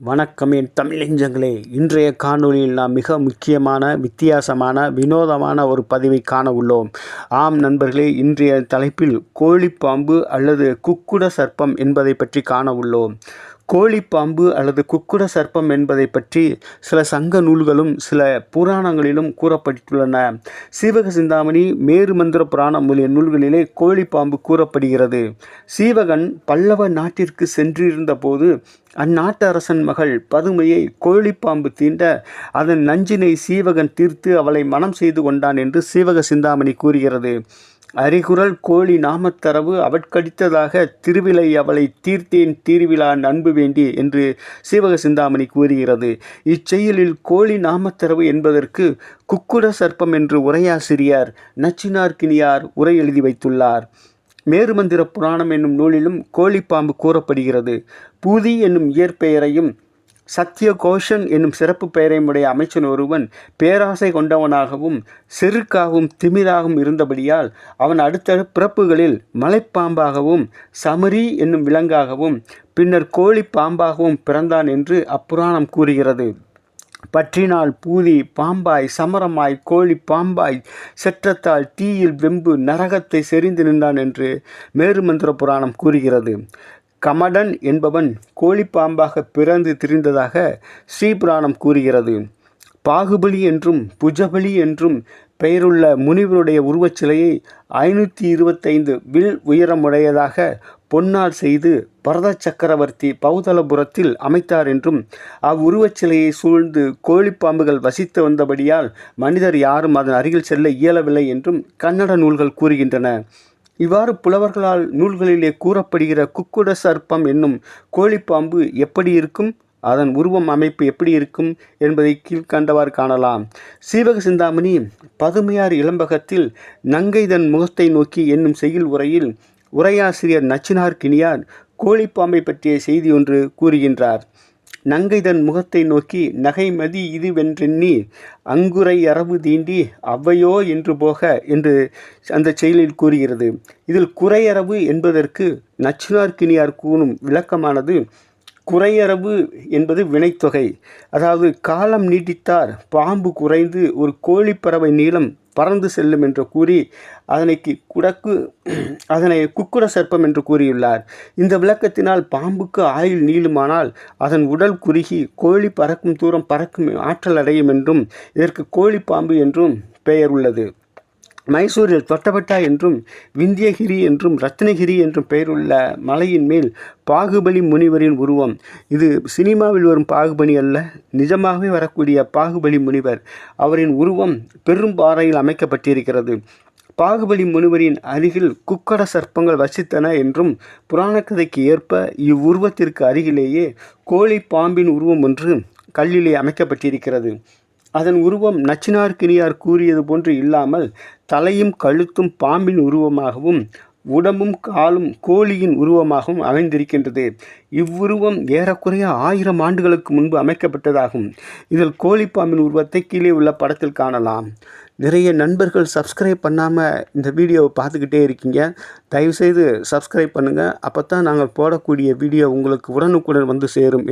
வணக்கம் என் தமிழஞ்சங்களே இன்றைய காணொளியில் நாம் மிக முக்கியமான வித்தியாசமான வினோதமான ஒரு பதிவை காண உள்ளோம் ஆம் நண்பர்களே இன்றைய தலைப்பில் கோழிப்பாம்பு அல்லது குக்குட சர்ப்பம் என்பதை பற்றி காண உள்ளோம் கோழிப்பாம்பு அல்லது குக்குட சர்ப்பம் என்பதை பற்றி சில சங்க நூல்களும் சில புராணங்களிலும் கூறப்பட்டுள்ளன. சீவக சிந்தாமணி மேருமந்திர புராணம் முதலிய நூல்களிலே கோழிப்பாம்பு கூறப்படுகிறது. சீவகன் பல்லவ நாட்டிற்கு சென்றிருந்த போது அந்நாட்டு அரசன் மகள் பதுமையை கோழிப்பாம்பு தீண்ட அதன் நஞ்சினை சீவகன் தீர்த்து அவளை மனம் செய்து கொண்டான் என்று சீவக சிந்தாமணி கூறுகிறது. அறிகுறள் கோழி நாமத்தரவு அவட்கடித்ததாக திருவிலை அவளை தீர்த்தேன் தீர்விழா நண்பு வேண்டி என்று சீவக சிந்தாமணி கூறுகிறது. இச்செயலில் கோழி நாமத்தரவு என்பதற்கு குக்குட சர்ப்பம் என்று உரையாசிரியர் நச்சினார்கினியார் உரை எழுதி வைத்துள்ளார். மேருமந்திர புராணம் என்னும் நூலிலும் கோழிப்பாம்பு கூறப்படுகிறது. பூதி என்னும் இயற்பெயரையும் சத்ய கோஷன் என்னும் சிறப்பு பெயரையுடைய அமைச்சன் ஒருவன் பேராசை கொண்டவனாகவும் செருக்காகவும் திமிராகவும் இருந்தபடியால் அவன் அடுத்த பிறப்புகளில் மலைப்பாம்பாகவும் சமரி என்னும் விலங்காகவும் பின்னர் கோழி பாம்பாகவும் பிறந்தான் என்று அப்புராணம் கூறுகிறது. பற்றினால் பூதி பாம்பாய் சமரமாய் கோழி பாம்பாய் செற்றத்தால் தீயில் வெம்பு நரகத்தை செறிந்து நின்றான் என்று மேருமந்திர புராணம் கூறுகிறது. கமடன் என்பவன் கோழிப்பாம்பாக பிறந்து திரிந்ததாக ஸ்ரீபுராணம் கூறுகிறது. பாகுபலி என்றும் புஜபலி என்றும் பெயருள்ள முனிவருடைய உருவச்சிலையை ஐநூற்றி இருபத்தைந்து வில் உயரமுடையதாக பொன்னால் செய்து பரத சக்கரவர்த்தி பௌதலபுரத்தில் அமைத்தார் என்றும் அவ்வுருவச்சிலையை சூழ்ந்து கோழிப்பாம்புகள் வசித்து வந்தபடியால் மனிதர் யாரும் அதன் அருகில் செல்ல இயலவில்லை என்றும் கன்னட நூல்கள் கூறுகின்றன. இவ்வாறு புலவர்களால் நூல்களிலே கூறப்படுகிற குக்குட சர்ப்பம் என்னும் கோழிப்பாம்பு எப்படி இருக்கும்? அதன் உருவம் அமைப்பு எப்படி இருக்கும்? என்பதை கீழ்கண்டவாறு காணலாம். சீவக சிந்தாமணி பதுமையார் இளம்பகத்தில் நங்கை தன் முகத்தை நோக்கி என்னும் செய்யுள் உரையில் உரையாசிரியர் நச்சினார் கிணியார் கோழிப்பாம்பை பற்றிய செய்தி ஒன்று கூறுகின்றார். நங்கை தன் முகத்தை நோக்கி நகைமதி இதுவென்றெண்ணி அங்குரை அரவு தீண்டி அவ்வையோ என்று போக என்று அந்த செயலில் கூறுகிறது. இதில் குறையரவு என்பதற்கு நச்சுனார்கினியார் கூறும் விளக்கமானது குறையரவு என்பது வினைத்தொகை. அதாவது காலம் நீட்டித்தார் பாம்பு குறைந்து ஒரு கோழிப்பறவை நீளம் பறந்து செல்லும் என்று கூறி அதனைக்கு குடக்கு அதனை குக்குர சர்ப்பம் என்று கூறியுள்ளார். இந்த விளக்கத்தினால் பாம்புக்கு ஆயுள் நீளுமானால் அதன் உடல் குறுகி கோழி பறக்கும் தூரம் பறக்கும் ஆற்றல் அடையும் என்றும் இதற்கு கோழி பாம்பு என்றும் பெயர் உள்ளது. மைசூரில் தொட்டபட்டா என்றும் விந்தியகிரி என்றும் ரத்னகிரி என்றும் பெயருள்ள மலையின் மேல் பாகுபலி முனிவரின் உருவம். இது சினிமாவில் வரும் பாகுபலி அல்ல நிஜமாகவே வரக்கூடிய பாகுபலி முனிவர். அவரின் உருவம் பெரும் பாறையில் அமைக்கப்பட்டிருக்கிறது. பாகுபலி முனிவரின் அருகில் குக்கட சர்ப்பங்கள் வசித்தன என்றும் புராணக்கதைக்கு ஏற்ப இவ்வுருவத்திற்கு அருகிலேயே கோழி பாம்பின் உருவம் ஒன்று கல்லிலே அமைக்கப்பட்டிருக்கிறது. அதன் உருவம் நச்சினார்கினியார் கூறியது போன்று இல்லாமல் தலையும் கழுத்தும் பாம்பின் உருவமாகவும் உடம்பும் காலும் கோழியின் உருவமாகவும் அமைந்திருக்கின்றது. இவ்வுருவம் ஏறக்குறைய ஆயிரம் ஆண்டுகளுக்கு முன்பு அமைக்கப்பட்டதாகும். இதில் கோழிப்பாம்பின் உருவத்தை கீழே உள்ள படத்தில் காணலாம். நிறைய நண்பர்கள் சப்ஸ்கிரைப் பண்ணாமல் இந்த வீடியோவை பார்த்துக்கிட்டே இருக்கீங்க. தயவுசெய்து சப்ஸ்கிரைப் பண்ணுங்கள் அப்போ தான் நாங்கள் போடக்கூடிய வீடியோ உங்களுக்கு உடனுக்குடன் வந்து சேரும்.